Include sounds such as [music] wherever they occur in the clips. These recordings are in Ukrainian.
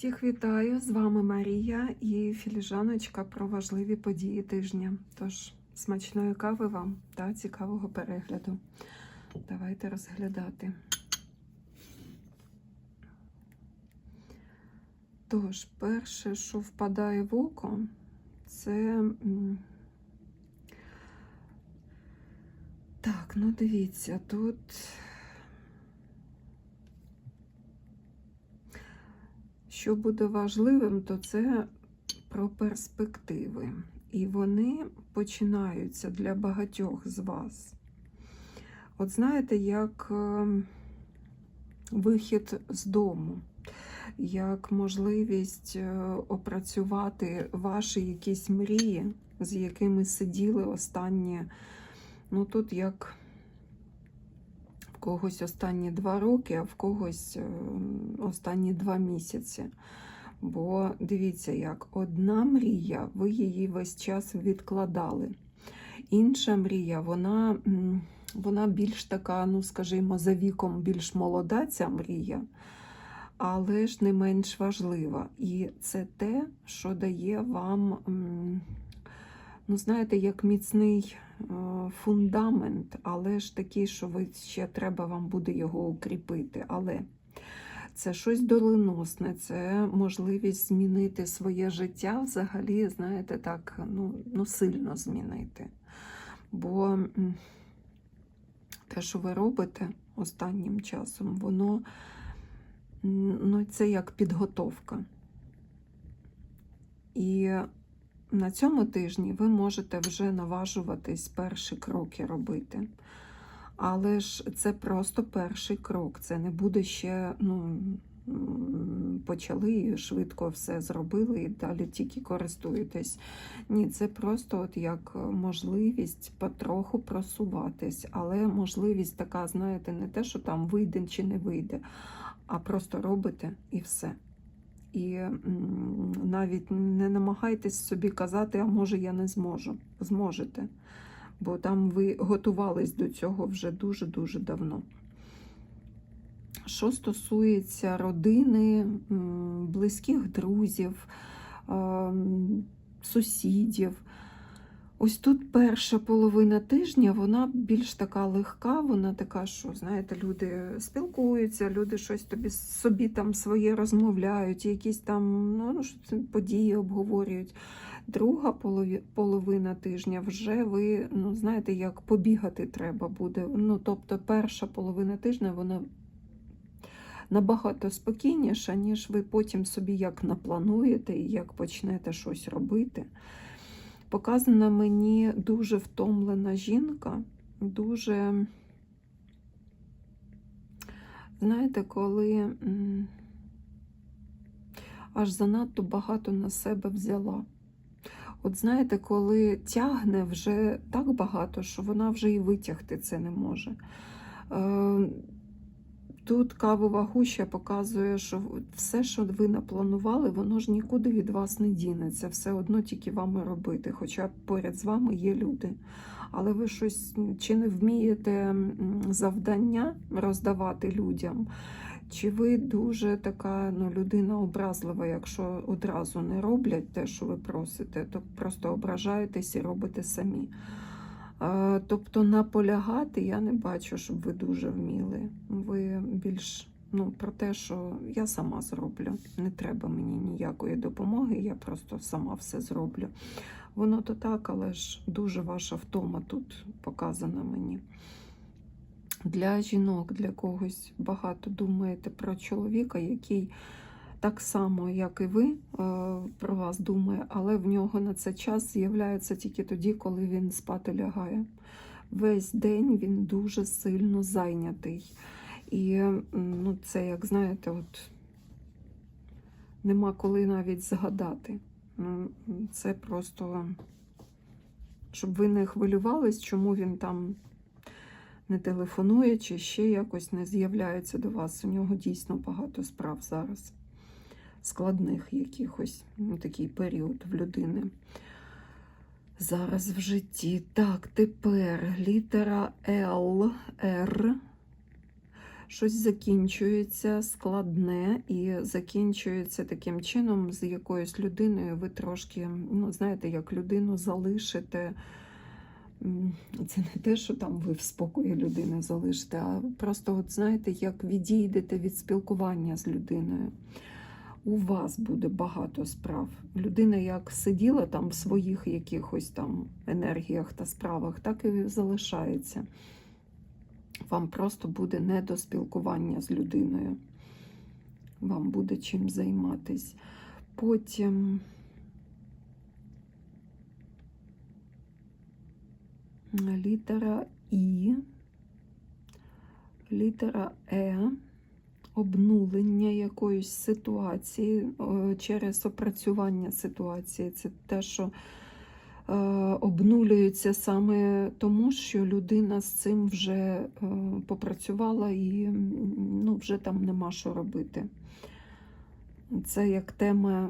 Всіх вітаю! З вами Марія і філіжаночка про важливі події тижня. Тож, смачної кави вам та цікавого перегляду. Давайте розглядати. Тож, перше, що впадає в око, це. Так, ну дивіться, тут. Що буде важливим, то це про перспективи. І вони починаються для багатьох з вас. От знаєте, як е, вихід з дому, як можливість е, опрацювати ваші якісь мрії, з якими сиділи останні, ну тут як когось останні два роки, а в когось е, останні два місяці. Бо дивіться, як одна мрія, ви її весь час відкладали. Інша мрія, вона, вона більш така, ну скажімо, за віком більш молода ця мрія, але ж не менш важлива. І це те, що дає вам, ну знаєте, як міцний е, фундамент, але ж такий, що ви ще треба вам буде його укріпити. Але це щось доленосне, це можливість змінити своє життя взагалі, знаєте, так, ну, ну сильно змінити. Бо те, що ви робите останнім часом, воно ну, це як підготовка. І на цьому тижні ви можете вже наважуватись перші кроки робити. Але ж це просто перший крок. Це не буде ще, ну, почали і швидко все зробили і далі тільки користуєтесь. Ні, це просто от як можливість потроху просуватись, але можливість така, знаєте, не те, що там вийде чи не вийде, а просто робите і все. І навіть не намагайтесь собі казати, а може я не зможу. Зможете бо там ви готувались до цього вже дуже-дуже давно. Що стосується родини, близьких друзів, ем, сусідів, ось тут перша половина тижня, вона більш така легка, вона така, що, знаєте, люди спілкуються, люди щось тобі собі там своє розмовляють, якісь там ну, ну, події обговорюють. Друга половина тижня вже ви, ну, знаєте, як побігати треба буде. Ну, тобто перша половина тижня вона набагато спокійніша, ніж ви потім собі як наплануєте і як почнете щось робити. Показана мені дуже втомлена жінка, дуже, знаєте, коли аж занадто багато на себе взяла. От знаєте, коли тягне вже так багато, що вона вже і витягти це не може. Тут кавова гуща показує, що все, що ви напланували, воно ж нікуди від вас не дінеться. Все одно тільки вами робити, хоча поряд з вами є люди. Але ви щось чи не вмієте завдання роздавати людям, чи ви дуже така ну, людина образлива, якщо одразу не роблять те, що ви просите, то просто ображаєтесь і робите самі. Тобто наполягати я не бачу, щоб ви дуже вміли. Ви більш ну, про те, що я сама зроблю. Не треба мені ніякої допомоги, я просто сама все зроблю. Воно то так, але ж дуже ваша втома тут показана мені. Для жінок, для когось багато думаєте про чоловіка, який так само, як і ви, е, про вас думає, але в нього на це час з'являється тільки тоді, коли він спати лягає. Весь день він дуже сильно зайнятий. І ну, це, як знаєте, от нема коли навіть згадати. Ну, Це просто, щоб ви не хвилювались, чому він там не телефонує чи ще якось не з'являється до вас. У нього дійсно багато справ зараз, складних якихось ну, такий період в людини. Зараз в житті. Так, тепер літера Л, Р. щось закінчується складне і закінчується таким чином, з якоюсь людиною ви трошки, ну, знаєте, як людину залишите. Це не те, що там ви в спокої людини залишите, а просто, от знаєте, як відійдете від спілкування з людиною. У вас буде багато справ. Людина як сиділа там в своїх якихось там енергіях та справах, так і залишається. Вам просто буде не до спілкування з людиною. Вам буде чим займатись. Потім літера І, літера Е, обнулення якоїсь ситуації е, через опрацювання ситуації. Це те, що е, обнулюється саме тому, що людина з цим вже е, попрацювала і ну, вже там нема що робити. Це як тема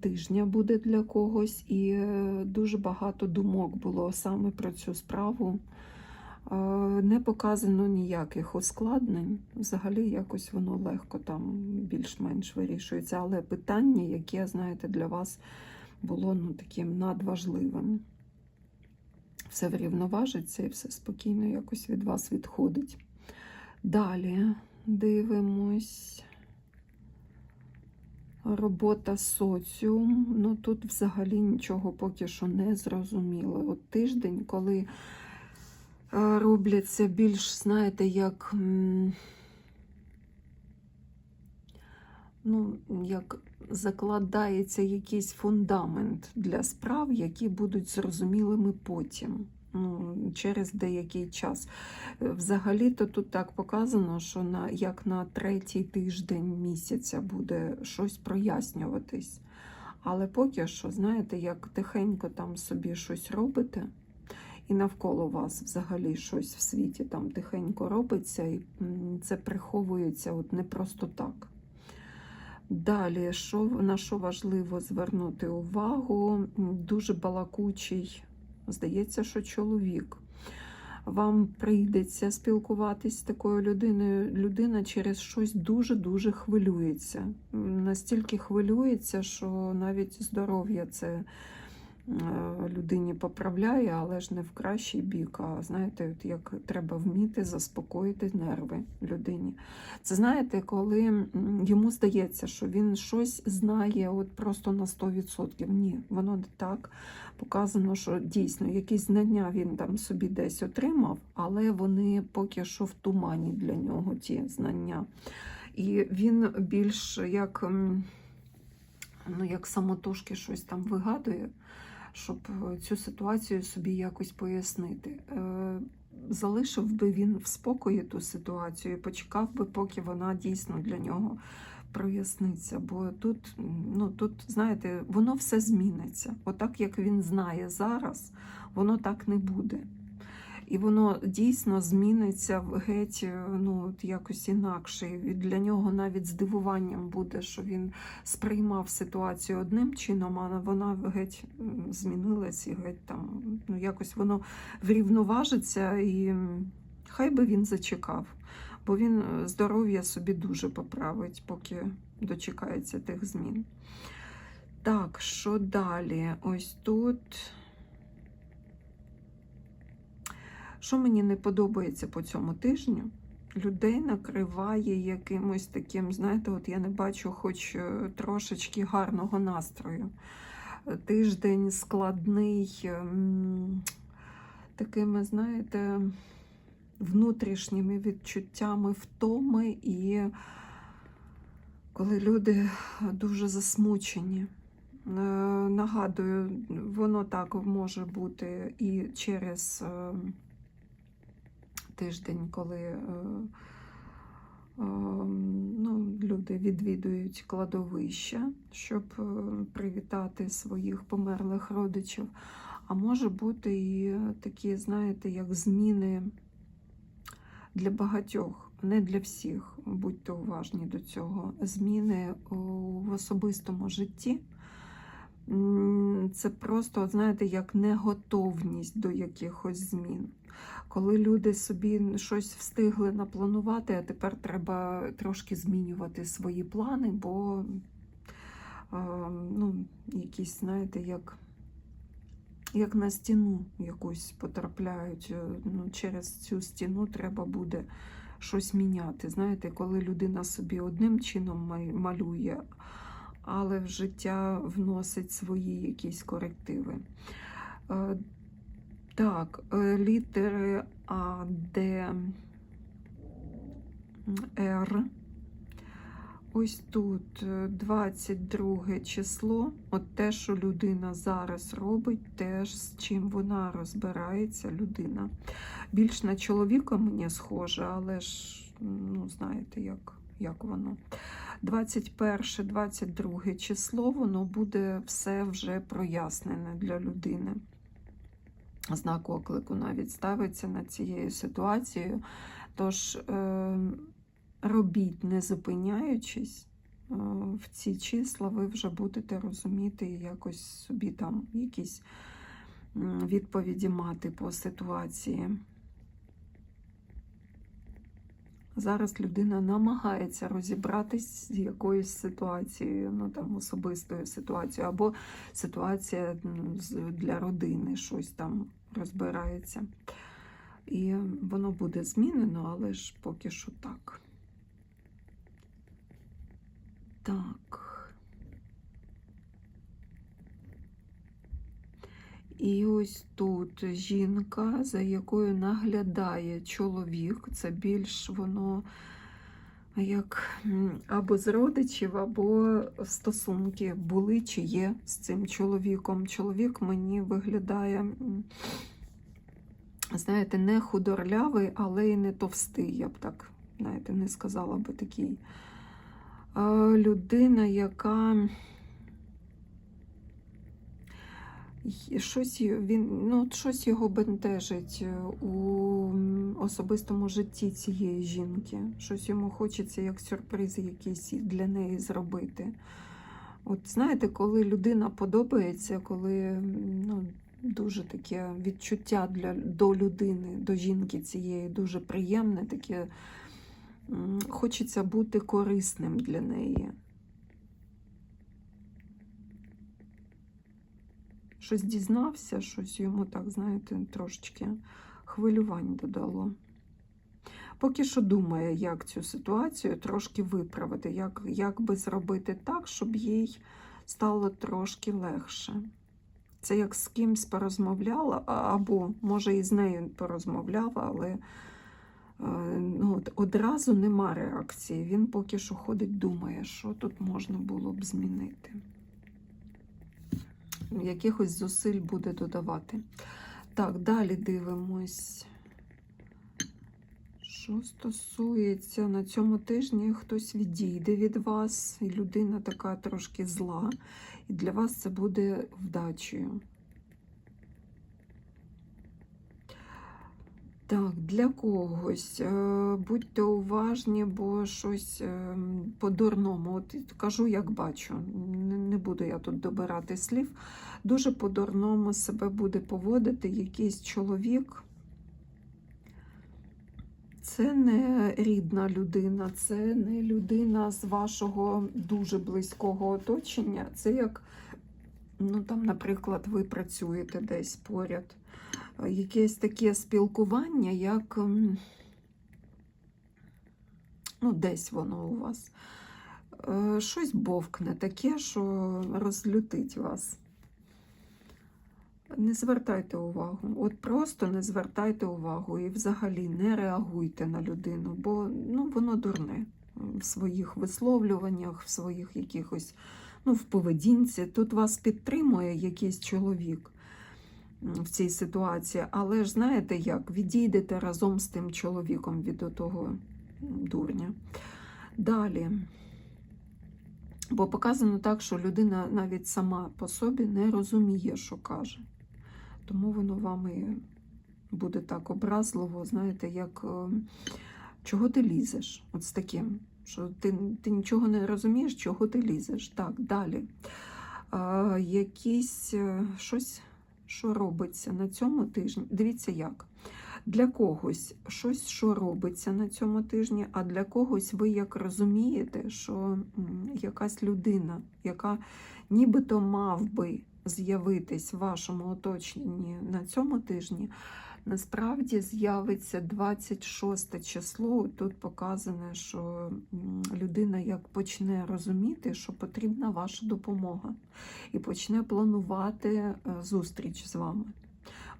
тижня буде для когось, і дуже багато думок було саме про цю справу. Не показано ніяких ускладнень. Взагалі якось воно легко там більш-менш вирішується. Але питання, яке, знаєте, для вас було ну, таким надважливим. Все врівноважиться і все спокійно якось від вас відходить. Далі дивимось. Робота соціум. Ну тут взагалі нічого поки що не зрозуміло. От тиждень, коли робляться більш, знаєте, як, ну, як закладається якийсь фундамент для справ, які будуть зрозумілими потім. Ну, через деякий час. Е, Взагалі-то тут так показано, що на, як на третій тиждень місяця буде щось прояснюватись. Але поки що, знаєте, як тихенько там собі щось робите, і навколо вас взагалі щось в світі там тихенько робиться, і це приховується от не просто так. Далі, що, на що важливо звернути увагу, дуже балакучий, здається, що чоловік. Вам прийдеться спілкуватись з такою людиною. Людина через щось дуже-дуже хвилюється. Настільки хвилюється, що навіть здоров'я це людині поправляє, але ж не в кращий бік. А знаєте, от як треба вміти заспокоїти нерви людині. Це знаєте, коли йому здається, що він щось знає от просто на 100%. Ні, воно не так. Показано, що дійсно якісь знання він там собі десь отримав, але вони поки що в тумані для нього ті знання. І він більш як, ну, як самотужки щось там вигадує, щоб е, цю ситуацію собі якось пояснити. Е, Залишив би він в спокої ту ситуацію почекав би, поки вона дійсно для нього проясниться. Бо тут, ну, тут, знаєте, воно все зміниться. Отак, як він знає зараз, воно так не буде. І воно дійсно зміниться геть е, ну, от якось інакше. І для нього навіть здивуванням буде, що він сприймав ситуацію одним чином, а вона геть змінилась і геть там ну, якось воно врівноважиться, і хай би він зачекав, бо він е, здоров'я собі дуже поправить, поки дочекається тих змін. Так, що далі? Ось тут. Що мені не подобається по цьому тижню? Людей накриває якимось таким, знаєте, от я не бачу хоч е, трошечки гарного настрою. Е, Тиждень складний, ем, такими, знаєте, внутрішніми відчуттями втоми, і коли люди дуже засмучені. Е, Нагадую, воно так може бути і через е, тиждень, коли е, е, ну, люди відвідують кладовища, щоб е, привітати своїх померлих родичів. А може бути і такі, знаєте, як зміни для багатьох, не для всіх, будьте уважні до цього. Зміни в особистому житті. Це просто, от знаєте, як неготовність до якихось змін. Коли люди собі щось встигли напланувати, а тепер треба трошки змінювати свої плани, бо ну, якісь, знаєте, як, як на стіну якусь потрапляють. Е, Ну, через цю стіну треба буде щось міняти. Знаєте, коли людина собі одним чином малює, але в життя вносить свої якісь корективи. Е, Так, е, літери А, Д, Р. Ось тут е, 22 число. От те, що людина зараз робить, теж з чим вона розбирається, людина. Більш на чоловіка мені схоже, але ж, ну, знаєте, як, як воно. 21-22 число, воно буде все вже прояснене для людини. Знак оклику навіть ставиться над цією ситуацією. Тож е, робіть, не зупиняючись, е, в ці числа ви вже будете розуміти і якось собі там якісь відповіді мати по ситуації. Зараз людина намагається розібратись з якоюсь ситуацією, ну там особистою ситуацією, або ситуація для родини, щось там розбирається. І воно буде змінено, але ж поки що так. Так. І ось тут жінка, за якою наглядає чоловік, це більш воно як або з родичів, або стосунки були чи є з цим чоловіком. Чоловік мені виглядає, знаєте, не худорлявий, але й не товстий, я б так, знаєте, не сказала би такий. Людина, яка й- щось він ну щось його бентежить е, у особистому житті цієї жінки. Щось йому хочеться як сюрприз якийсь для неї зробити. От знаєте, коли людина подобається, коли ну, дуже таке відчуття для, до людини, до жінки цієї дуже приємне, таке хочеться бути корисним для неї. Щось дізнався, щось йому так, знаєте, трошечки хвилювань додало. Поки що думає, як цю ситуацію трошки виправити, як, як би зробити так, щоб їй стало трошки легше. Це як з кимсь порозмовляла, або, може, і з нею порозмовляла, але е, ну, от одразу нема реакції. Він поки що ходить, думає, що тут можна було б змінити якихось зусиль буде додавати. Так, далі дивимось. Що стосується на цьому тижні, хтось відійде від вас, і людина така трошки зла, і для вас це буде вдачею. Так, для когось е, будьте уважні, бо щось е, по-дурному. От кажу, як бачу. Не, не буду я тут добирати слів. Дуже по-дурному себе буде поводити якийсь чоловік. Це не рідна людина, це не людина з вашого дуже близького оточення. Це як, ну там, наприклад, ви працюєте десь поряд. Якесь таке спілкування, як ну, десь воно у вас. Е, Щось бовкне таке, що розлютить вас. Не звертайте увагу. От просто не звертайте увагу і взагалі не реагуйте на людину, бо ну, воно дурне в своїх висловлюваннях, в своїх якихось, ну, в поведінці. Тут вас підтримує якийсь чоловік в цій ситуації, але ж знаєте як, відійдете разом з тим чоловіком від того дурня. Далі. Бо показано так, що людина навіть сама по собі не розуміє, що каже. Тому воно вам і буде так образливо, знаєте, як е, чого ти лізеш? От з таким, що ти, ти нічого не розумієш, чого ти лізеш. Так, далі. а, якісь е, щось, що робиться на цьому тижні. Дивіться як. Для когось щось, що робиться на цьому тижні, а для когось ви як розумієте, що якась людина, яка нібито мав би з'явитись в вашому оточенні на цьому тижні, насправді з'явиться 26 число. Тут показане, що людина як почне розуміти, що потрібна ваша допомога, і почне планувати е, зустріч з вами.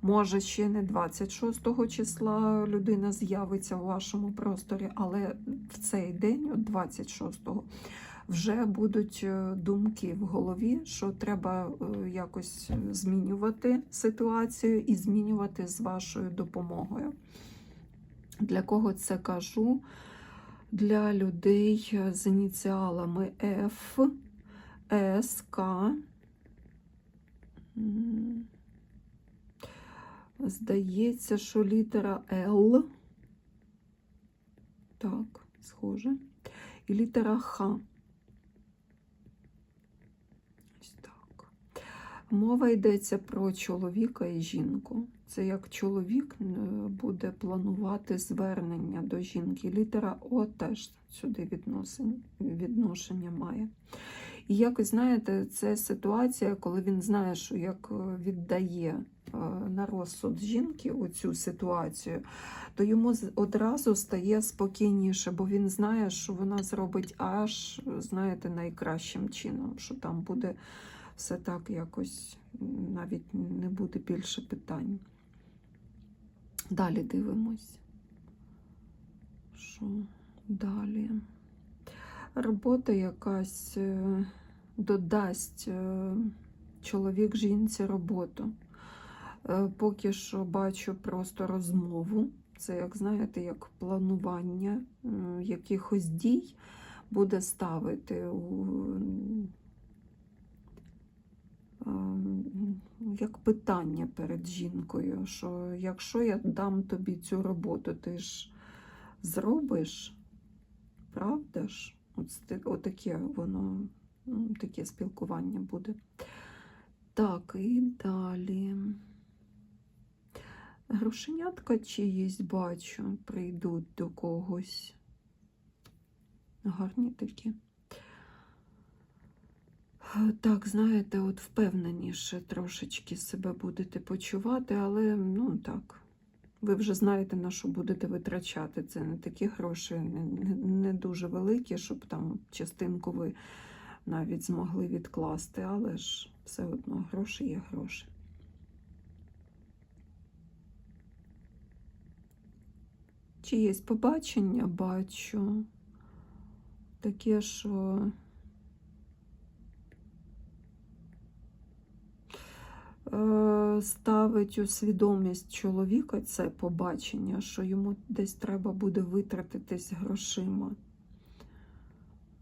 Може, ще не 26 числа людина з'явиться у вашому просторі, але в цей день, от 26-го, вже будуть е, думки в голові, що треба е, якось змінювати ситуацію і змінювати з вашою допомогою. Для кого це кажу? Для людей з ініціалами F, S, K. Здається, що літера Л. Так, схоже. І літера Х. Ось так. Мова йдеться про чоловіка і жінку. Це як чоловік е, буде планувати звернення до жінки. Літера О теж сюди відношення має. І якось, знаєте, це ситуація, коли він знає, що як е, віддає е, на розсуд жінки у цю ситуацію, то йому одразу стає спокійніше, бо він знає, що вона зробить аж, знаєте, найкращим чином, що там буде все так якось, навіть не буде більше питань. Далі дивимось. Що далі? Робота якась е, додасть е, чоловік жінці роботу. Е, Поки що бачу просто розмову. Це, як знаєте, як планування якихось дій буде ставити у як питання перед жінкою, що якщо я дам тобі цю роботу, ти ж зробиш, правда ж? От, отаке воно, ну, таке спілкування буде. Так, і далі. Грошенятка чиїсь бачу, прийдуть до когось. Гарні такі. Так, знаєте, от впевненіше трошечки себе будете почувати, але ну так. Ви вже знаєте, на що будете витрачати. Це не такі гроші, не дуже великі, щоб там частинку ви навіть змогли відкласти, але ж все одно гроші є гроші. Чиєсь побачення бачу. Таке, що ставить у свідомість чоловіка це побачення, що йому десь треба буде витратитись грошима.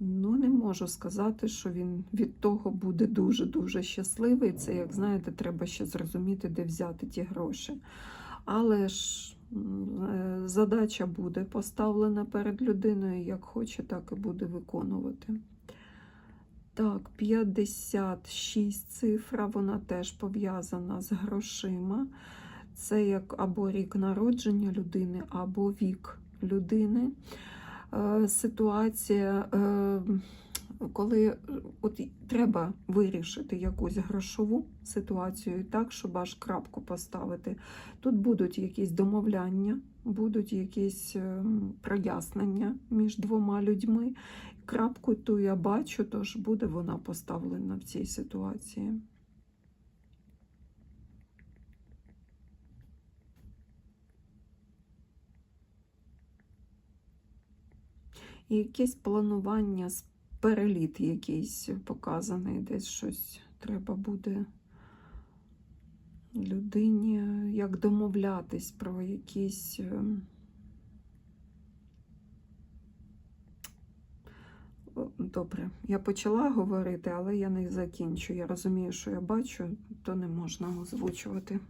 Ну, не можу сказати, що він від того буде дуже-дуже щасливий. Це, як знаєте, треба ще зрозуміти, де взяти ті гроші. Але ж е, задача буде поставлена перед людиною, як хоче, так і буде виконувати. Так, 56 цифра, вона теж пов'язана з грошима. Це як або рік народження людини, або вік людини. Е, Ситуація, е, коли от треба вирішити якусь грошову ситуацію так, щоб аж крапку поставити. Тут будуть якісь домовляння, будуть якісь е, прояснення між двома людьми. Крапку ту я бачу, тож буде вона поставлена в цій ситуації. І якесь планування, переліт якийсь показаний, десь щось треба буде людині, як домовлятись про якісь. е, О, Добре, я почала говорити, але я не закінчу. Я розумію, що я бачу, то не можна озвучувати.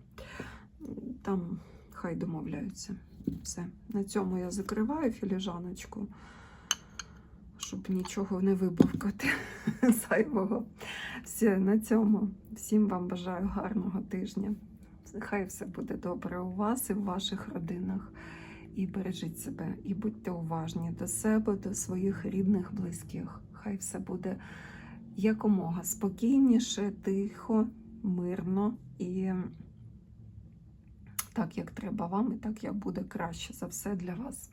Там хай домовляються. Все. На цьому я закриваю філіжаночку, щоб нічого не вибавкати [laughs] зайвого. Все, на цьому. Всім вам бажаю гарного тижня. Хай все буде добре у вас і в ваших родинах. І бережіть себе, і будьте уважні до себе, до своїх рідних, близьких. Хай все буде якомога спокійніше, тихо, мирно і так, як треба вам, і так як буде краще за все для вас.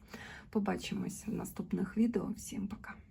Побачимось в наступних відео. Всім пока!